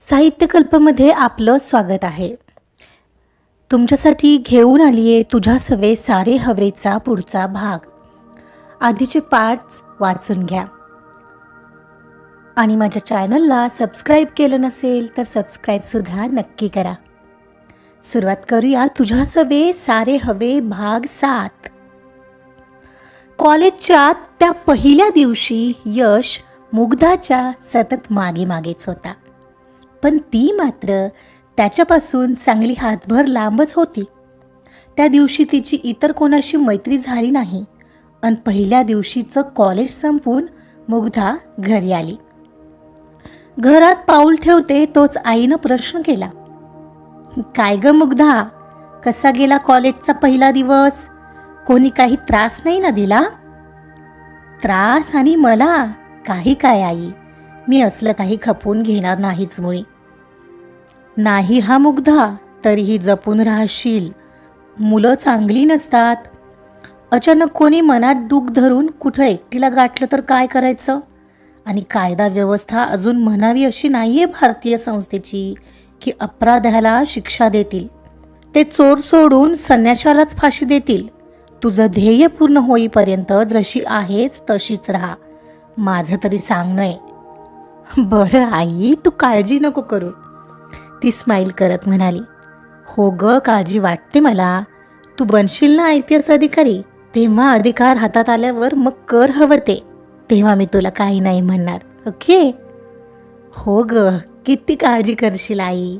साहित्यकल्पमध्ये आपलं स्वागत आहे. तुमच्यासाठी घेऊन आली आहे तुझ्या सवे सारे हवेचा पुढचा भाग. आधीचे पार्ट्स वाचून घ्या. आणि माझ्या चॅनलला सबस्क्राईब केलं नसेल तर सबस्क्राईबसुद्धा नक्की करा. सुरुवात करूया तुझ्या सवे सारे हवे भाग सात. कॉलेजच्या त्या पहिल्या दिवशी यश मुग्धाच्या सतत मागे मागेच होता. पण ती मात्र त्याच्यापासून चांगली हातभर लांबच होती. त्या दिवशी तिची इतर कोणाशी मैत्री झाली नाही आणि पहिल्या दिवशीचं कॉलेज संपून मुग्धा घरी आली. घरात पाऊल ठेवते तोच आईनं प्रश्न केला. काय ग मुग्धा? कसा गेला कॉलेजचा पहिला दिवस? कोणी काही त्रास नाही ना दिला? त्रास आणि मला काही काय आई? मी असलं काही खपून घेणार नाहीच मुळी. नाही हा मुग्धा तरीही जपून राहशील. मुलं चांगली नसतात. अचानक कोणी मनात दुःख धरून कुठं एकटीला गाठलं तर काय करायचं? आणि कायदा व्यवस्था अजून म्हणावी अशी नाही आहे भारतीय संस्थेची की अपराध्याला शिक्षा देतील. ते चोर सोडून संन्याशालाच फाशी देतील. तुझं ध्येय पूर्ण होईपर्यंत जशी आहेस तशीच राहा. माझं तरी सांगणं आहे बरं आई तू काळजी नको करू. ती स्माईल करत म्हणाली हो ग काळजी वाटते मला. तू बनशील ना आय पी एस अधिकारी? तेव्हा अधिकार हातात आल्यावर मग कर हवं तेव्हा मी तुला काही नाही म्हणणार ओके? हो ग किती काळजी करशील आई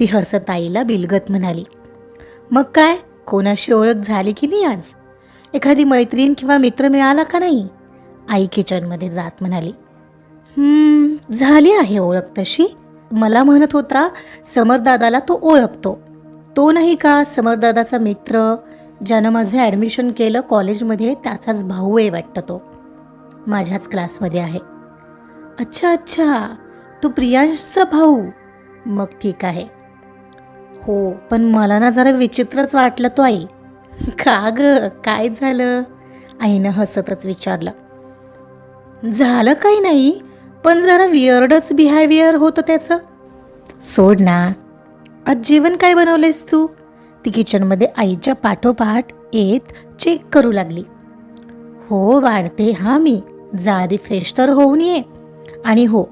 ती हसत आईला बिलगत म्हणाली. मग काय कोणाशी ओळख झाली की नाही आज? एखादी मैत्रीण किंवा मित्र मिळाला का नाही? आई किचनमध्ये जात म्हणाली. झाली आहे ओळख तशी. मला म्हणत होता समरदादाला तो ओळखतो. तो नाही का समरदादाचा मित्र ज्यानं माझं ॲडमिशन केलं कॉलेजमध्ये त्याचाच भाऊ आहे वाटतं तो. माझ्याच क्लासमध्ये आहे. अच्छा अच्छा तू प्रियांशचा भाऊ. मग ठीक आहे. हो पण मला ना जरा विचित्रच वाटलं तो आई. का ग काय झालं? आईनं हसतच विचारलं. झालं काही नाही. पण जरा वियर्डच बिहेवियर होतं त्याचं. सोड ना. आज जेवण काय बनवलेस तू? ती किचनमध्ये आईच्या पाठोपाठ येत चेक करू लागली. हो वाढते हा मी. जा आधी फ्रेश तर होऊन ये. आणि हो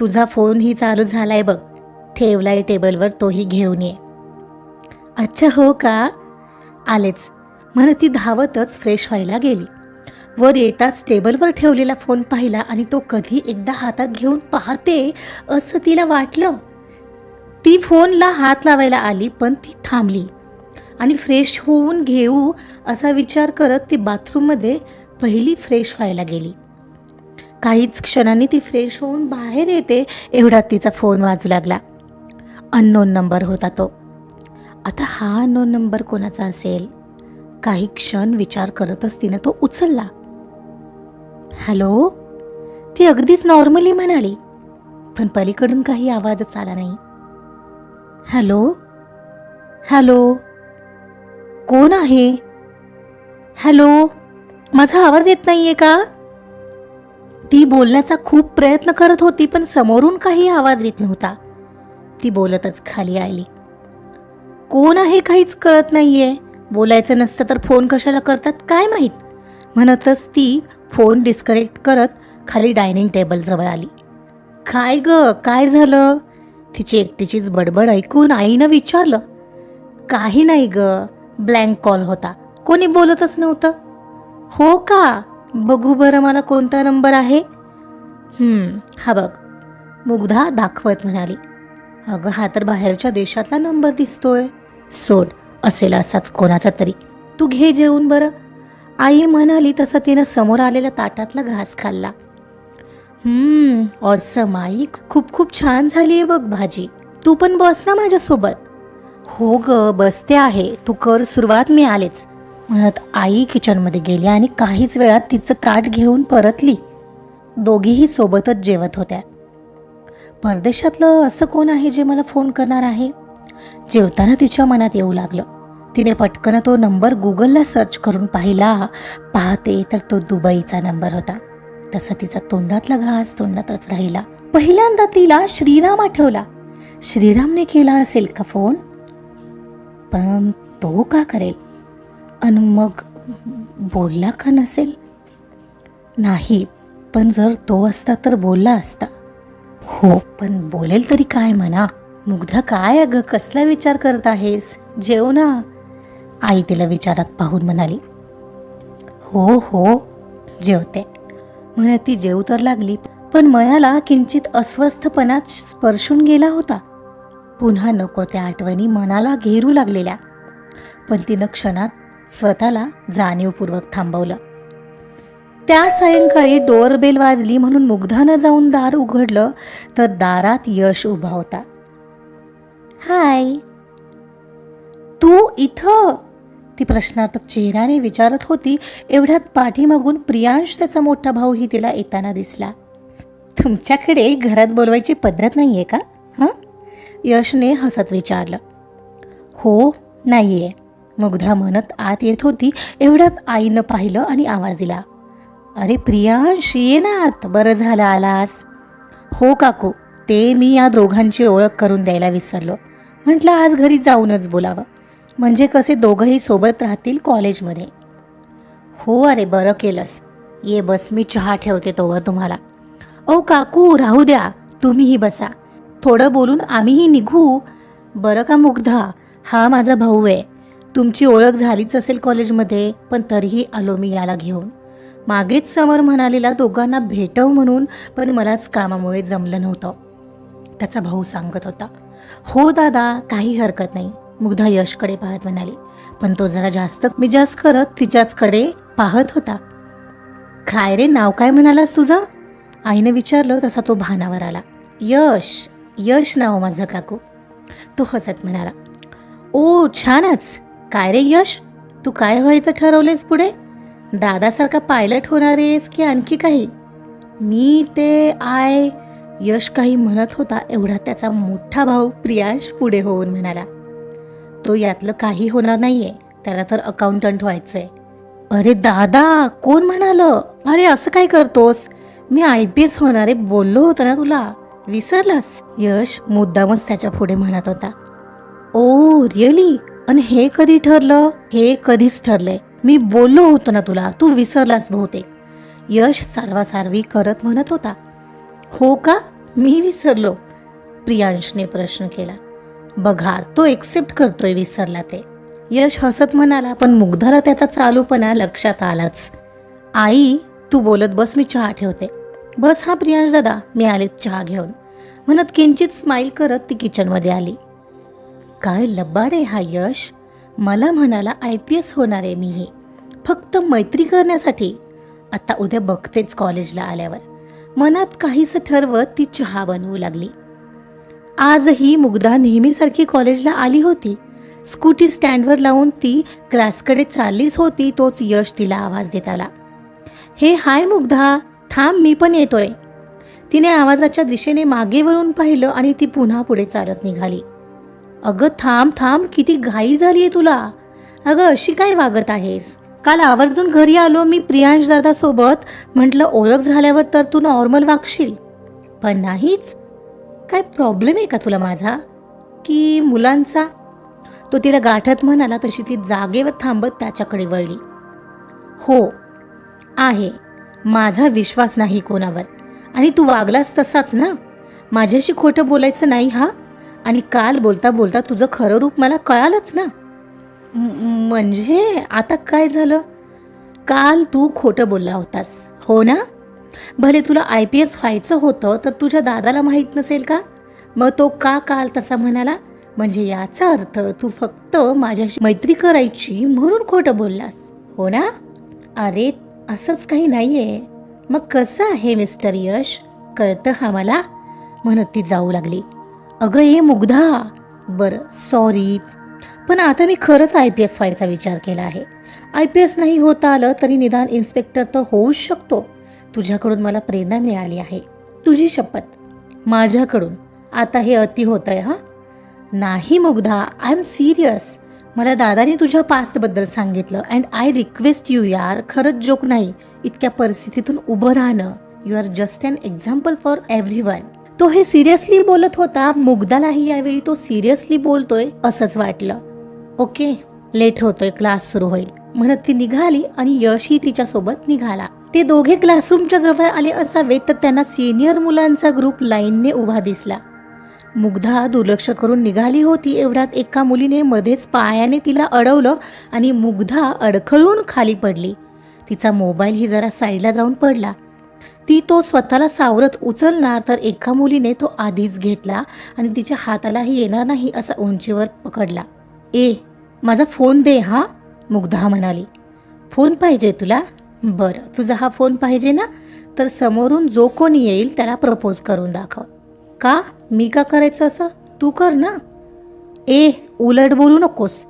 तुझा फोनही चालू झालाय बघ. ठेवलाय टेबलवर तोही घेऊन ये. अच्छा हो का? आलेच. म्हणत ती धावतच फ्रेश व्हायला गेली. वर येताच टेबलवर ठेवलेला फोन पाहिला आणि तो कधी एकदा हातात घेऊन पाहते असं तिला वाटलं. ती फोनला हात लावायला आली पण ती थांबली आणि फ्रेश होऊन घेऊ असा विचार करत ती बाथरूममध्ये पहिली फ्रेश व्हायला गेली. काहीच क्षणांनी ती फ्रेश होऊन बाहेर येते एवढा तिचा फोन वाजू लागला. अननोन नंबर होता तो. आता हा अननोन नंबर कोणाचा असेल? काही क्षण विचार करतच तिनं तो उचलला. हॅलो? ती अगदीच नॉर्मली म्हणाली पण पलीकडून काही आवाजच आला नाही. हॅलो? हॅलो? कोण आहे? हॅलो? माझा आवाज येत नाहीये का? ती बोलण्याचा खूप प्रयत्न करत होती पण समोरून काही आवाज येत नव्हता. ती बोलतच खाली आली. कोण आहे काहीच कळत नाहीये. बोलायचं नसतं तर फोन कशाला करतात काय माहीत? म्हणतच ती फोन डिस्कनेक्ट करत खाली डायनिंग टेबलजवळ आली. काय ग? काय झालं? तिची एकटीचीच बडबड ऐकून आईनं विचारलं. काही नाही ग. ब्लँक कॉल होता. कोणी बोलतच नव्हतं. हो का? बघू बरं मला कोणता नंबर आहे. हा बघ. मुग्धा दाखवत म्हणाली. अगं हा तर बाहेरच्या देशातला नंबर दिसतोय. सोड. असेल असाच कोणाचा तरी. तू घे जेवून बरं. आई म्हणाली तसं तिनं समोर आलेल्या ताटातला घास खाल्ला. ऑसम आई खूप खूप छान झाली आहे बघ भाजी. तू पण बस ना माझ्यासोबत. हो ग बसते आहे. तू कर सुरुवात मी आलेच. म्हणत आई किचनमध्ये गेली आणि काहीच वेळात तिचं ताट घेऊन परतली. दोघीही सोबतच जेवत होत्या. परदेशातलं असं कोण आहे जे मला फोन करणार आहे? जेवताना तिच्या मनात येऊ लागलं. तिने पटकन तो नंबर गुगलला सर्च करून पाहिला. पाहते तर तो दुबईचा नंबर होता. तसा तिचा तोंडातला घास तोंडातच राहिला. पहिल्यांदा तिला श्रीराम आठवला. श्रीरामने केला असेल का फोन पण तो का करेल? आणि मग बोलला का नसेल? नाही पण जर तो असता तर बोलला असता. हो पण बोलेल तरी काय म्हणा? मुग्धा काय अगं कसला विचार करत आहेस? जेव ना. आई तिला विचारात पाहून म्हणाली हो हो जेवते. म्हणत ती जेव तर लागली पण मनाला किंचित अस्वस्थपणात स्पर्शून गेला होता. पुन्हा नको त्या आठवणी मनाला घेरू लागलेल्या. पण तिनं क्षणात स्वतःला जाणीवपूर्वक थांबवलं. त्या सायंकाळी डोअरबेल वाजली म्हणून मुग्धानं जाऊन दार उघडलं तर दारात यश उभा होता. हाय तू इथं? ती प्रश्नार्थक चेहऱ्याने विचारत होती एवढ्यात पाठीमागून प्रियांश त्याचा मोठा भाऊही तिला येताना दिसला. तुमच्याकडे घरात बोलवायची पद्धत नाही आहे का? हां? यशने हसत विचारलं. हो नाही आहे मुग्धा म्हणत आत येत होती एवढ्यात आईनं पाहिलं आणि आवाज दिला. अरे प्रियांश ये ना आत. बरं झालं आलास. हो काकू ते मी या दोघांची ओळख करून द्यायला विसरलो. म्हटलं आज घरी जाऊनच बोलावं. म्हणजे कसे दोघंही सोबत राहतील कॉलेजमध्ये. हो अरे बरं केलंस. ये बस मी चहा ठेवते तोवर तुम्हाला. ओ काकू राहू द्या. तुम्हीही बसा. थोडं बोलून आम्हीही निघू. बरं का मुग्धा? हा माझा भाऊ आहे. तुमची ओळख झालीच असेल कॉलेजमध्ये पण तरीही आलो मी याला घेऊन. मागेच समर म्हणालेला दोघांना भेटव म्हणून पण मलाच कामामुळे जमलं नव्हतं. त्याचा भाऊ सांगत होता. हो दादा काही हरकत नाही. मुग्धा यशकडे पाहत म्हणाली पण तो जरा जास्तच मिजाज करत तिच्याचकडे पाहत होता. काय रे नाव काय म्हणालास तुझं? आईने विचारलं तसा तो भानावर आला. यश यश नाव माझं काकू. तो हसत म्हणाला ओ छानच. काय रे यश? तू काय व्हायचं ठरवलेस पुढे? दादासारखा पायलट होणार आहेस की आणखी काही? मी ते आय यश काही म्हणत होता एवढा त्याचा मोठा भाऊ प्रियांश पुढे होऊन म्हणाला तो यातलं काही होणार नाहीये. त्याला तर अकाउंटंट व्हायचंय. अरे दादा कोण म्हणालं? अरे असं काय करतोस? मी आय पी एस होणार आहे बोललो होतं ना तुला. विसरलास? यश मुद्दामच त्याच्या पुढे म्हणत होता. ओ रिअली आणि हे कधी ठरलं? हे कधीच ठरलंय. मी बोललो होतो ना तुला तू विसरलास बहुतेक. यश सारवासारवी करत म्हणत होता. हो का? मी विसरलो. प्रियांशने प्रश्न केला. बघा तो एक्सेप्ट करतोय विसरला ते. यश हसत म्हणाला पण मुग्धाला त्याचा चालूपणा लक्षात आलाच. आई तू बोलत बस मी चहा ठेवते. बस हा प्रियांश दादा मी आले चहा घेऊन. म्हणत किंचित स्माईल करत ती किचनमध्ये आली. काय लबाड आहे हा यश? मला म्हणाला आय पी एस होणार आहे मीही. फक्त मैत्री करण्यासाठी. आता उद्या बघतेच कॉलेजला आल्यावर. मनात काहीसं ठरवत ती चहा बनवू लागली. आजही मुग्धा नेहमीसारखी कॉलेजला आली होती. स्कूटी स्टँडवर लावून ती क्लासकडे चाललीच होती तोच यश तिला आवाज देत आला. हे हाय मुग्धा थांब मी पण येतोय. तिने आवाजाच्या दिशेने मागे वळून पाहिलं आणि ती पुन्हा पुढे चालत निघाली. अगं थांब थांब किती घाई झालीये तुला. अगं अशी काय वागत आहेस? काल आवर्जून घरी आलो मी प्रियांश दादा सोबत म्हटलं ओळख झाल्यावर तर तू नॉर्मल वागशील. पण नाहीच. काय प्रॉब्लेम आहे का तुला माझा? की मुलांचा? तो तिला गाठत म्हणाला तशी ती जागेवर थांबत त्याच्याकडे वळली. हो आहे. माझा विश्वास नाही कोणावर. आणि तू वागलास तसाच ना? माझ्याशी खोटं बोलायचं नाही हा? आणि काल बोलता बोलता तुझं खरं रूप मला कळालंच ना? म्हणजे आता काय झालं? काल तू खोटं बोलला होतास. हो ना? भले तुला आय पी एस व्हायचं होतं तर तुझ्या दादाला माहीत नसेल का? मग तो का काल तसा म्हणाला म्हणजे याचा अर्थ तू फक्त माझ्याशी मैत्री करायची म्हणून खोटं बोललास. हो ना? अरे असंच काही नाहीये. मग कसं आहे मिस्टर यश? कळतं हा मला? म्हणत ती जाऊ लागली. अगं ये मुग्धा. बरं सॉरी. पण आता मी खरंच आय पी एस व्हायचा विचार केला आहे. आय पी एस नाही होता आलं तरी निदान इन्स्पेक्टर तर होऊच शकतो. तुझ्याकडून मला प्रेरणा मिळाली आहे. तुझी शपथ. माझ्याकडून. आता हे अति होत आहे हां? नाही मुग्धा आय एम सिरियस मला दादाने तुझ्या पास्टबद्दल सांगितलं अँड आय रिक्वेस्ट यू यार खरंच जोक नाही इतक्या परिस्थितीतून उभं राहणं. You are just an example for every one तो हे सिरियसली बोलत होता मुग्धालाही यावेळी तो सिरियसली बोलतोय असंच वाटलं. ओके लेट होतोय क्लास सुरू होईल. म्हणत ती निघाली आणि यशही तिच्यासोबत निघाला. ते दोघे क्लासरूमच्या जवळ आले असावे तर त्यांना सिनियर मुलांचा ग्रुप लाईनने उभा दिसला. मुग्धा दुर्लक्ष करून निघाली होती. एवढ्यात एका मुलीने मध्येच पायाने तिला अडवलं आणि मुग्धा अडखळून खाली पडली. तिचा मोबाईलही जरा साईडला जाऊन पडला. ती तो स्वतःला सावरत उचलणार तर एका मुलीने तो आधीच घेतला आणि तिच्या हातालाही येणार नाही असा उंचीवर पकडला. ए माझा फोन दे हा मुग्धा म्हणाली. फोन पाहिजे तुला? बरं तुझा हा फोन पाहिजे ना? तर समोरून जो कोणी येईल त्याला प्रपोज करून दाखव. का? मी का करायचं असं? तू कर ना. ए उलट बोलू नकोस.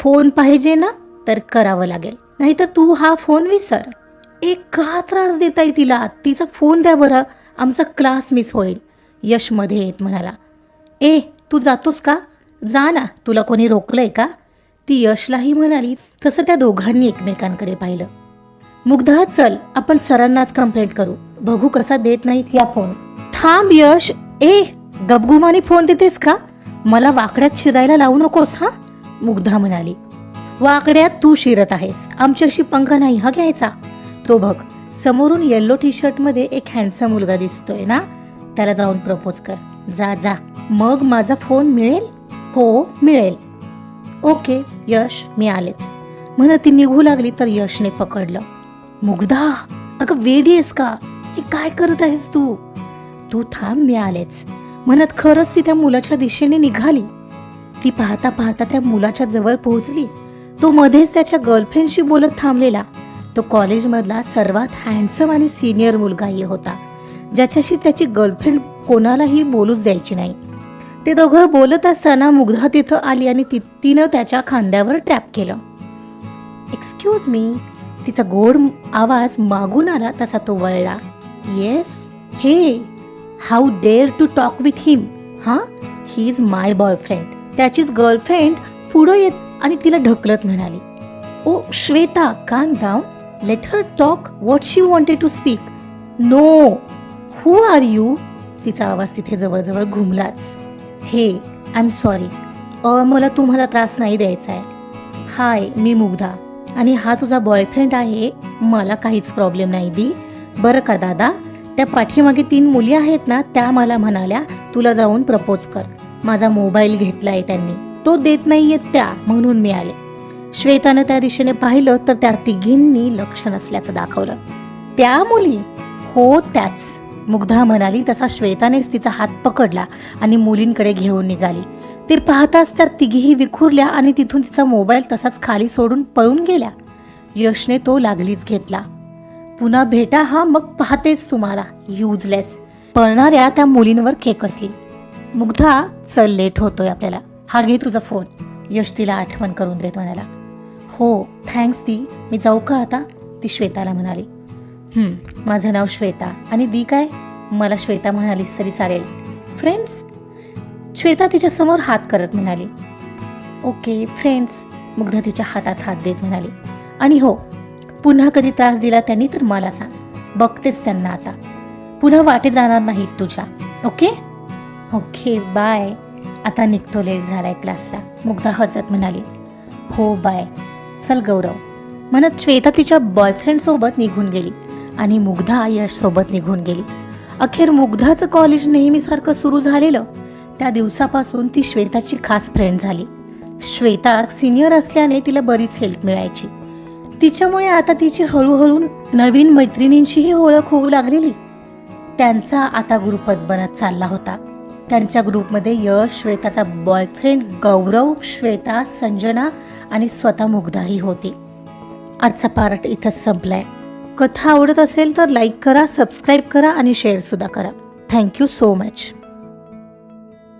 फोन पाहिजे ना तर करावं लागेल. नाहीतर तू हा फोन विसर. एक का त्रास देताय तिला? तिचा फोन द्या बरं. आमचा क्लास मिस होईल. यशमध्ये येत म्हणाला. ए तू जातोस का? जा ना. तुला कोणी रोकलंय का? ती यशलाही म्हणाली. तसं त्या दोघांनी एकमेकांकडे पाहिलं. मुग्धा चल आपण सरांनाच कंप्लेंट करू. बघू कसा देत नाहीत या फोन थांब यश. ए गपगुमाने फोन देतेस का? मला वाकड्यात शिरायला लावू नकोस हा? मुग्धा म्हणाली. वाकड्यात तू शिरत आहेस. आमच्याशी पंख नाही हा घ्यायचा? तो बघ समोरून येल्लो टी शर्टमध्ये एक हँडसम मुलगा दिसतोय ना? त्याला जाऊन प्रपोज कर. जा जा. मग माझा फोन मिळेल? हो मिळेल. ओके यश मी आलेच. म्हणत ती निघू लागली तर यशने पकडलं. मुग्धा अगं वेडी आहेस का? हे काय करत आहेस तू? तू थांब मी आलेच. म्हणत खरंच ती त्या मुलाच्या दिशेने निघाली. ती पाहता पाहता त्या मुलाच्या जवळ पोहोचली. तो मध्येच त्याच्या गर्लफ्रेंडशी बोलत थांबलेला. तो कॉलेजमधला सर्वात हँडसम आणि सिनियर मुलगाही होता. ज्याच्याशी त्याची गर्लफ्रेंड कोणालाही बोलूच द्यायची नाही. ते दोघं बोलत असताना मुग्धा तिथं आली आणि ती तिनं त्याच्या खांद्यावर टॅप केलं. एक्सक्यूज मी तिचा गोड आवाज मागून आला तसा तो वळला. Yes hey how dare to talk with him हा? ही इज माय बॉयफ्रेंड त्याचीच गर्लफ्रेंड पुढं येत आणि तिला ढकलत म्हणाली ओ Shweta calm down let her talk what she wanted to speak no who are you तिचा आवाज तिथे जवळजवळ घुमलाच. हे आय एम सॉरी अ मला तुम्हाला त्रास नाही द्यायचा आहे. हाय मी मुग्धा. आणि हा तुझा बॉयफ्रेंड आहे मला काहीच प्रॉब्लेम नाही दी. बरं का दादा? त्या पाठीमागे तीन मुली आहेत ना त्या मला म्हणाल्या तुला जाऊन प्रपोज कर. माझा मोबाईल घेतलाय त्यांनी. तो देत नाहीयेत त्या म्हणून मी आले. श्वेतानं त्या दिशेने पाहिलं तर त्या तिघींनी लक्ष नसल्याचं दाखवलं. त्या मुली? हो त्याच. मुग्धा म्हणाली तसा श्वेतानेच तिचा हात पकडला आणि मुलींकडे घेऊन निघाली. ते पाहताच त्या तिघीही विखुरल्या आणि तिथून तिचा मोबाईल तसाच खाली सोडून पळून गेल्या. यशने तो लागलीच घेतला. पुन्हा भेटा हा मग पाहतेच तुम्हाला युजलेस पळणाऱ्या त्या मुलींवर खेकसली मुग्धा चल लेट होतोय आपल्याला. हा घे तुझा फोन यश तिला आठवण करून देत म्हणाला. हो थँक्स दी मी जाऊ का आता? ती श्वेताला म्हणाली. माझं नाव श्वेता. आणि दी काय? मला श्वेता म्हणालीस तरी चालेल. फ्रेंड्स श्वेता तिच्या समोर हात करत म्हणाली ओके फ्रेंड्स मुग्धा तिच्या हातात हात देत म्हणाली. आणि हो पुन्हा कधी त्रास दिला त्यांनी तर मला सांग. बघतेच त्यांना आता. पुन्हा वाटे जाणार नाहीत तुझ्या. ओके? Okay bye. आता निघतो लेट झालाय क्लासला मुग्धा हसत म्हणाली हो बाय. चल गौरव. म्हणत श्वेता तिच्या बॉयफ्रेंड सोबत निघून गेली आणि मुग्धा यश सोबत निघून गेली. अखेर मुग्धाचं कॉलेज नेहमीसारखं सुरू झालेलं त्या दिवसापासून ती श्वेताची खास फ्रेंड झाली. श्वेता सिनियर असल्याने तिला बरीच हेल्प मिळायची. तिच्यामुळे आता तिची हळूहळू नवीन मैत्रिणींशीही ओळख होऊ लागलेली. त्यांचा आता ग्रुपच बनत चालला होता. त्यांच्या ग्रुपमध्ये यश श्वेताचा बॉयफ्रेंड गौरव श्वेता संजना आणि स्वतः मुग्धाही होती. आजचा पार्ट इथंच संपलाय. कथा आवडत असेल तर लाईक करा सबस्क्राईब करा आणि शेअरसुद्धा करा. Thank you so much